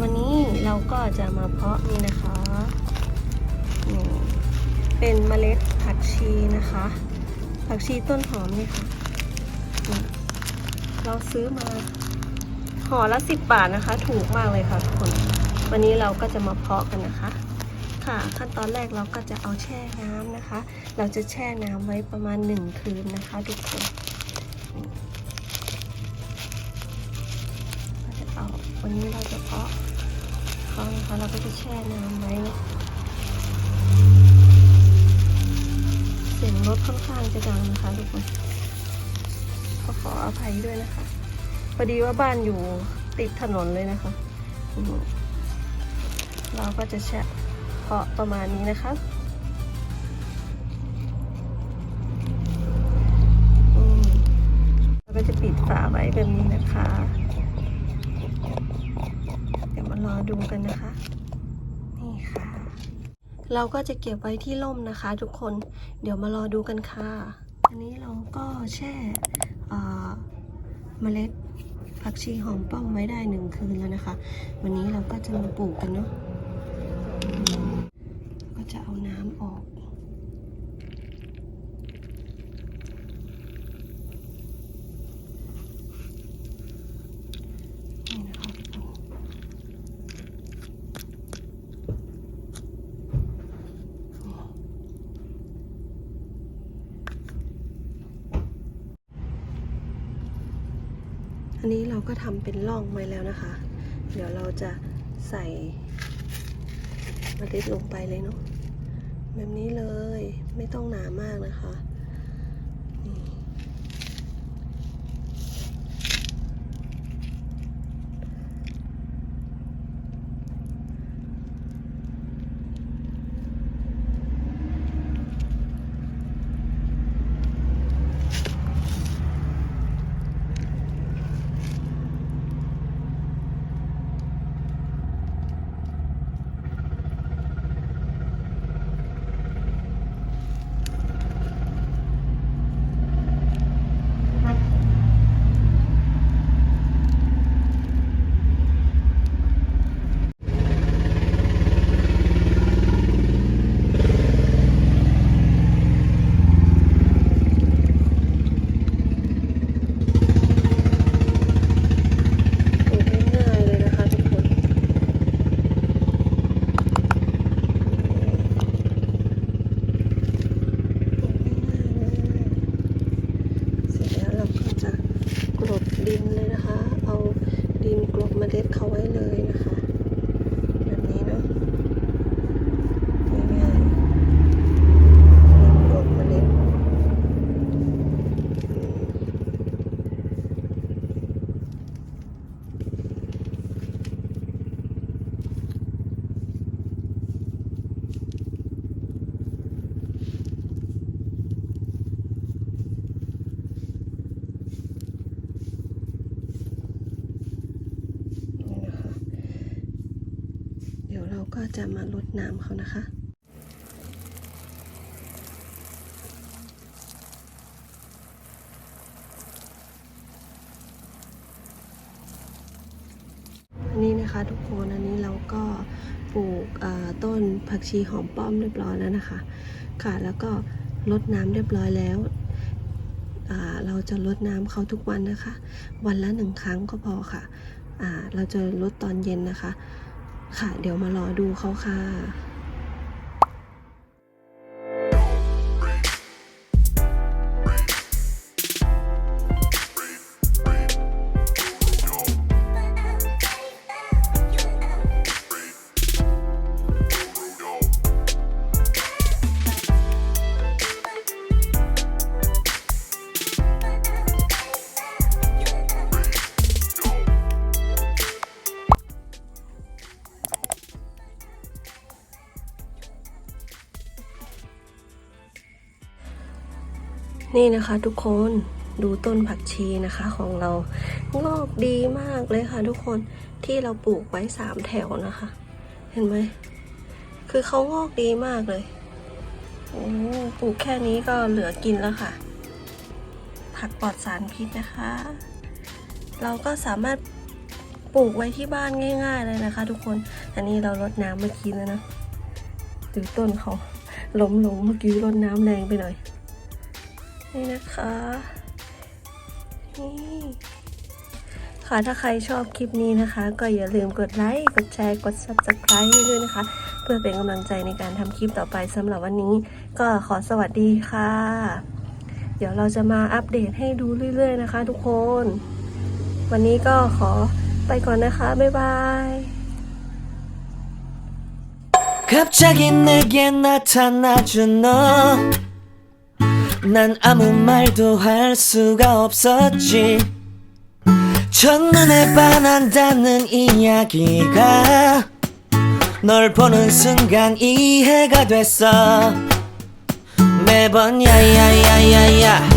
วันนี้เราก็จะมาเพาะนี่นะคะเป็นเมล็ดผักชีนะคะ ผักชีต้นหอมนี่ค่ะ เราซื้อมาห่อละสิบบาทนะคะ ถูกมากเลยค่ะทุกคน วันนี้เราก็จะมาเพาะกันนะคะ ค่ะขั้นตอนแรกเราก็จะเอาแช่น้ำนะคะ เราจะแช่น้ำไว้ประมาณหนึ่งคืนนะคะ ทุกคนเอาวันนี้เราจะเพาะ เขานะคะเราก็จะแช่น้ำไว้เสียงรถค่อนข้างจะดังนะคะทุกคนขอขออภัยด้วยนะคะพอดีว่าบ้านอยู่ติดถนนเลยนะคะ เราก็จะแช่เพาะประมาณนี้นะคะอืมเราก็จะปิดฝาไว้แบบนี้นะคะ เาดูกันนะคะ นี่ค่ะ เราก็จะเก็บไว้ที่ร่มนะคะ ทุกคน เดี๋ยวมารอดูกันค่ะ อันนี้เราก็แช่เมล็ดผักชีหอมป้อมไว้ได้หนึ่งคืนแล้วนะคะ วันนี้เราก็จะมาปลูกกันเนาะก็จะเอาน้ำออก นี่นะคะทุกคน อันนี้เราก็ทำเป็นร่องไว้แล้วนะคะ เดี๋ยวเราจะใส่เมล็ดลงไปเลยเนาะแบบนี้เลยไม่ต้องหนามากนะคะนี่ ปลูกง่ายๆเลยนะคะทุกคนเสร็จแล้วเราก็จะกลบดินเลยนะคะ เอาดินกลบเมล็ดเขาไว้เลยนะคะ แบบนี้เนาะง่ายๆดินกลบเมล็ดอืม นี่นะคะ เดี๋ยวเราก็จะมาลดน้ำเขานะคะอันนี้นะคะทุกคนอันนี้เราก็ปลูกต้นผักชีหอมป้อมเรียบร้อยแล้วนะคะ ค่ะแล้วก็ลดน้ำเรียบร้อยแล้ว เราจะลดน้ำเขาทุกวันนะคะ วันละหนึ่งครั้งก็พอค่ะ เราจะลดตอนเย็นนะคะ ค่ะ เดี๋ยวมารอดูเขาค่ะ นี่นะคะทุกคนดูต้นผักชีนะคะของเรางอกดีมากเลยค่ะทุกคนที่เราปลูกไว้สามแถวนะคะ เห็นไหม คือเขางอกดีมากเลยโอ้ปลูกแค่นี้ก็เหลือกินแล้วค่ะ ผักปลอดสารพิษนะคะ เราก็สามารถปลูกไว้ที่บ้านง่าย ๆ เลยนะคะ ทุกคน อันนี้เรารดน้ำเมื่อกี้แล้วนะดูต้นเขาล้มลงเมื่อกี้รดน้ำแรงไปหน่อย นี่นะคะ นี่ค่ะถ้าใครชอบคลิปนี้นะคะ ก็อย่าลืมกดไลค์ กดแชร์ กด subscribe ให้ด้วยนะคะ เพื่อเป็นกำลังใจในการทำคลิปต่อไปสำหรับวันนี้ ก็ขอสวัสดีค่ะ เดี๋ยวเราจะมาอัปเดตให้ดูเรื่อยๆนะคะ ทุกคน วันนี้ก็ขอไปก่อนนะคะ บ๊ายบาย 갑자기 내게 나타나준 너. 난 아무 말도 할 수가 없었지. 첫눈에 반한다는 이야기가 널 보는 순간 이해가 됐어. 매번 야야야야